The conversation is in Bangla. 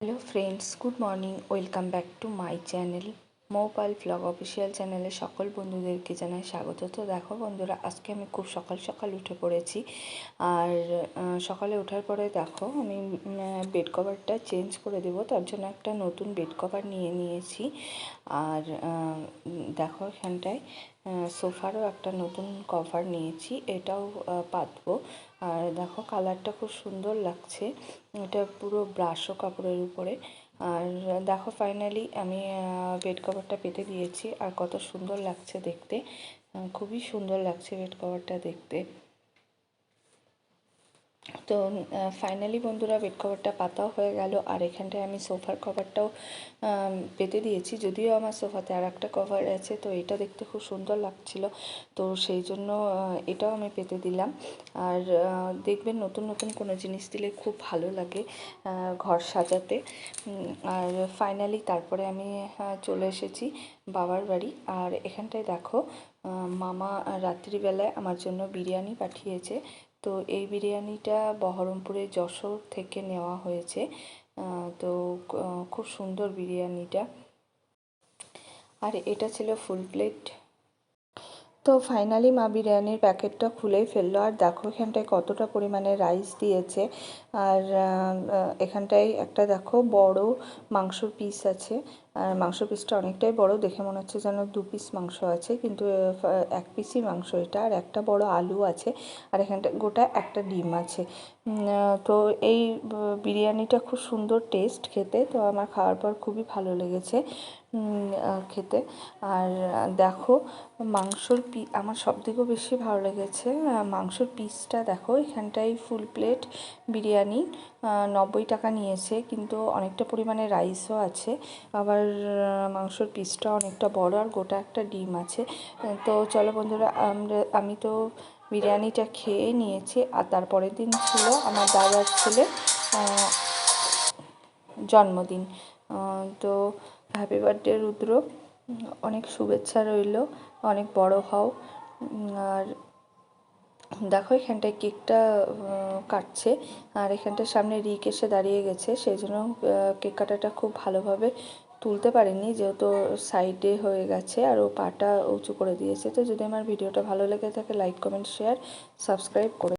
Hello friends good morning welcome back to my channel Moupal vlog official চ্যানেলে সকল বন্ধুদেরকে জানাই স্বাগত। তো দেখো বন্ধুরা, আজকে আমি খুব সকাল সকাল উঠে পড়েছি। আর সকালে ওঠার পরে দেখো আমি বেড কভারটা চেঞ্জ করে দেবো। তার জন্য একটা নতুন বেড কভার নিয়ে নিয়েছি। আর দেখো এখানটায় সোফারও একটা নতুন কভার নিয়েছি, এটাও পাতবো। আর দেখো কালারটা খুব সুন্দর লাগছে, এটা পুরো ব্রাশও কাপড়ের উপরে। আর দেখো ফাইনালি আমি বেড কভারটা পেতে দিয়েছি, আর কত সুন্দর লাগছে দেখতে। খুবই সুন্দর লাগছে বেড কভারটা দেখতে। তো ফাইনালি বন্ধুরা বেড কভারটা পাতাও হয়ে গেল। আর এখানটায় আমি সোফার কভারটাও পেতে দিয়েছি। যদিও আমার সোফাতে আর একটা কভার আছে, তো এটা দেখতে খুব সুন্দর লাগছিল। তো সেই জন্য এটাও আমি পেতে দিলাম। আর দেখবেন নতুন নতুন কোনো জিনিস দিলে খুব ভালো লাগে ঘর সাজাতে। আর ফাইনালি তারপরে আমি চলে এসেছি। বাবার বাড়ি। আর এখানটায় দেখো মামা রাত্রিবেলায় আমার জন্য বিরিয়ানি পাঠিয়েছে। তো এই বিরিয়ানিটা বহরমপুরে যশোর থেকে নেওয়া হয়েছে। তো খুব সুন্দর বিরিয়ানিটা। আর এটা ছিল ফুল প্লেট। তো ফাইনালি মা বিরিয়ানির প্যাকেটটা খুলেই ফেলল। আর দেখো এখানটায় কতটা পরিমাণে রাইস দিয়েছে। আর এখানটায় একটা দেখো বড় মাংসর পিস আছে। আর মাংস পিসটা অনেকটাই বড়, দেখে মনে হচ্ছে যেন দু পিস মাংস আছে, কিন্তু এক পিসই মাংস এটা, আর একটা বড় আলু আছে, আর এখানটায় গোটা একটা ডিম আছে। তো এই বিরিয়ানিটা খুব সুন্দর টেস্ট খেতে, তো আমার খাওয়ার পর খুবই ভালো লেগেছে খেতে। আর দেখো, মাংসর পি, আমার সবথেকেও বেশি ভালো লেগেছে মাংসর পিসটা দেখো, এখানটায় ফুল প্লেট বিরিয়ানি নব্বই টাকা নিয়েছে, কিন্তু অনেকটা পরিমাণে রাইসও আছে, আবার মাংসর পিসটা অনেকটা বড় আর গোটা একটা ডিম আছে। তো চলো বন্ধুরা, আমরা, আমি তো বিরিয়ানিটা খেয়ে নিয়েছি আর তারপরের দিন ছিল আমার দাদার ছেলে জন্মদিন। তো হ্যাপি বার্থডে রুদ্র। অনেক শুভেচ্ছা রইল, অনেক বড় হও। আর দেখো এখানটায় কেকটা কাটছে। আর এখানটার সামনে রিক এসে দাঁড়িয়ে গেছে, সেই জন্য কেক কাটাটা খুব ভালোভাবে তুলতে পারিনি, যেহেতু সাইডে হয়ে গেছে আর ও পাটা উঁচু করে দিয়েছে। তো যদি আমার ভিডিওটা ভালো লেগে থাকে লাইক কমেন্ট শেয়ার সাবস্ক্রাইব করে